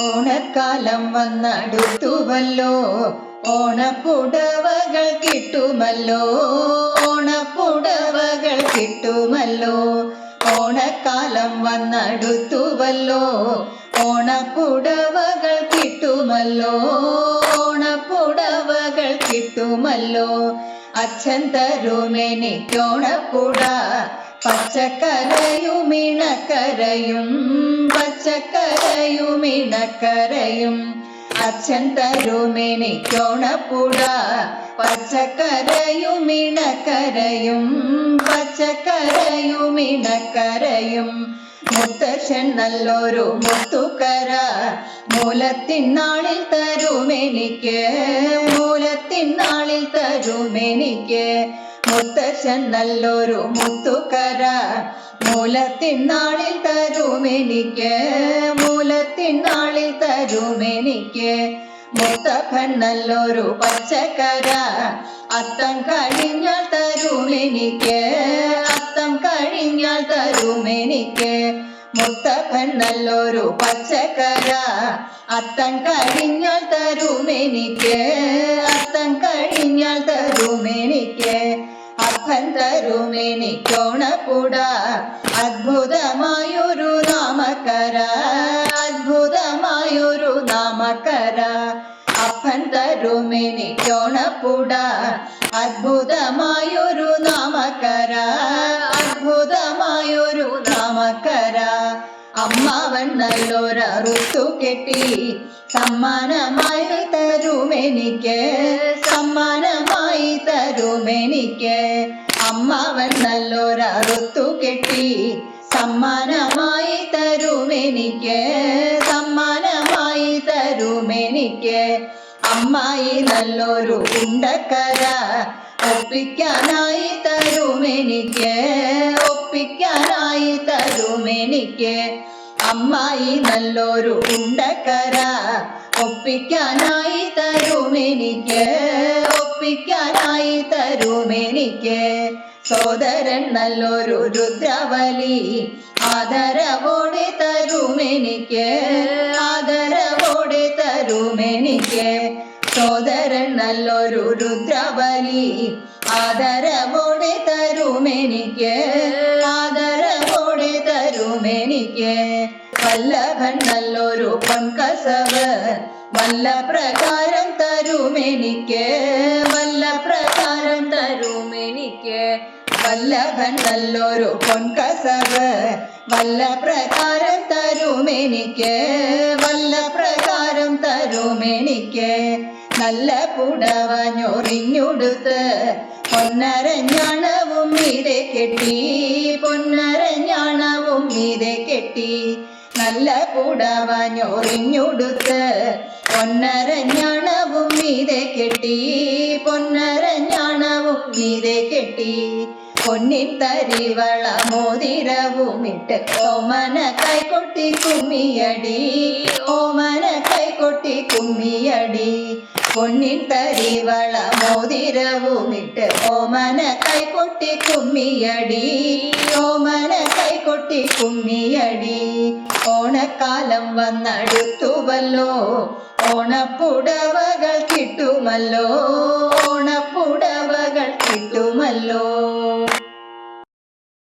ഓണക്കാലം വന്നടുത്തുവല്ലോ. ഓണപ്പുടവകൾ കിട്ടുമല്ലോ. ഓണപ്പുടവകൾ കിട്ടുമല്ലോ. ഓണക്കാലം വന്നടുത്തുവല്ലോ. ഓണപ്പുടവകൾ കിട്ടുമല്ലോ. ഓണപ്പുടവകൾ കിട്ടുമല്ലോ. അച്ഛൻ തരുമെനിക്കോണപ്പുട പച്ചക്കരയുമിണക്കരയും പച്ചക്കരയുമിണക്കരയും അച്ഛൻ തരുമെനിക്കോണപ്പുട പച്ചക്കരയുമിണക്കരയും പച്ചക്കരയുമിണക്കരയും മുത്തശ്ശൻ നല്ലൊരു മുത്തുക്കര മൂലത്തിനാളിൽ തരുമെനിക്ക് മൂലത്തിനാളിൽ തരുമെനിക്ക്. മുത്തശ്ശൻ നല്ലൊരു മുത്തുക്കര. മൂലത്തിനാളിൽ തരുമെനിക്ക്. മൂലത്തിനാളിൽ തരുമെനിക്ക്. മുത്തപ്പൻ നല്ലൊരു പച്ചക്കര. അത്തം കഴിഞ്ഞാൽ തരുമെനിക്ക്. അത്തം കഴിഞ്ഞാൽ തരുമെനിക്ക്. മുത്തപ്പൻ നല്ലൊരു പച്ചക്കര. അത്തം കഴിഞ്ഞാൽ തരുമെനിക്ക്. അത്തം കഴിഞ്ഞാൽ തരുമെനിക്ക്. അപ്പൻ തരുമെനിക്കോണപ്പുട അത്ഭുതമായൊരു നാമക്കര അത്ഭുതമായൊരു നാമക്കര. അപ്പൻ തരുമെനിക്കോണപ്പുട അത്ഭുതമായൊരു നാമക്കര. അമ്മാവൻ നല്ലൊരറുത്തു കെട്ടി? സമ്മാനമായി തരുമെനിക്ക് സമ്മാനമായി തരുമെനിക്ക് അമ്മാവൻ നല്ലൊരറുത്തു കെട്ടി. സമ്മാനമായി തരുമെനിക്ക് സമ്മാനമായി തരുമെനിക്ക് അമ്മായി നല്ലൊരു ഉണ്ടക്കര ഒപ്പിക്കാനായി തരുമെനിക്ക് ഒപ്പിക്കാനായി തരുമെനിക്ക് അമ്മായി നല്ലൊരു ഉണ്ടക്കര. ഒപ്പിക്കാനായി തരുമെനിക്ക് ഒപ്പിക്കാനായി തരുമെനിക്ക് സോദരൻ നല്ലൊരു രുദ്രവലി. ആദരവോടെ തരുമെനിക്ക് ആദരവോടെ തരുമെനിക്ക് സോദരൻ നല്ലൊരു രുദ്രബലി ആദരവോടെ തരുമെനിക്ക് ആദരവോടെ തരുമെനിക്ക് വല്ലഭൻ നല്ലൊരു പൊൻകസവ്. വല്ല പ്രകാരം തരുമെനിക്ക് വല്ല പ്രകാരം തരുമെനിക്ക് വല്ലഭൻ നല്ലൊരു പൊൻകസവ്. വല്ല പ്രകാരം തരുമെനിക്ക് വല്ല പ്രകാരം തരുമെനിക്ക് നല്ല പുടവ ഞൊറിഞ്ഞുടുത്ത് പൊന്നരഞ്ഞാണവും മീതെ കെട്ടി. പൊന്നരഞ്ഞാണവും മീതെ കെട്ടി. നല്ല പുടവ ഞൊറിഞ്ഞുടുത്ത് പൊന്നരഞ്ഞാണവും മീതെ കെട്ടി പൊന്നരഞ്ഞാണവും മീതെ കെട്ടി. പൊന്നിൻ തരിവള മോതിരവുമിട്ട് ഓമന കൈകൊട്ടി കുമ്മിയടി ഓമന കൈകൊട്ടി കുമ്മിയടി. പൊന്നിൻ തരിവള മോതിരവുമിട്ട് ഓമന കൈകൊട്ടി കുമ്മിയടി ഓമന വന്നടുത്തുവല്ലോ. ഓണപ്പുടവകൾ കിട്ടുമല്ലോ. ഓണപ്പുടവകൾ കിട്ടുമല്ലോ.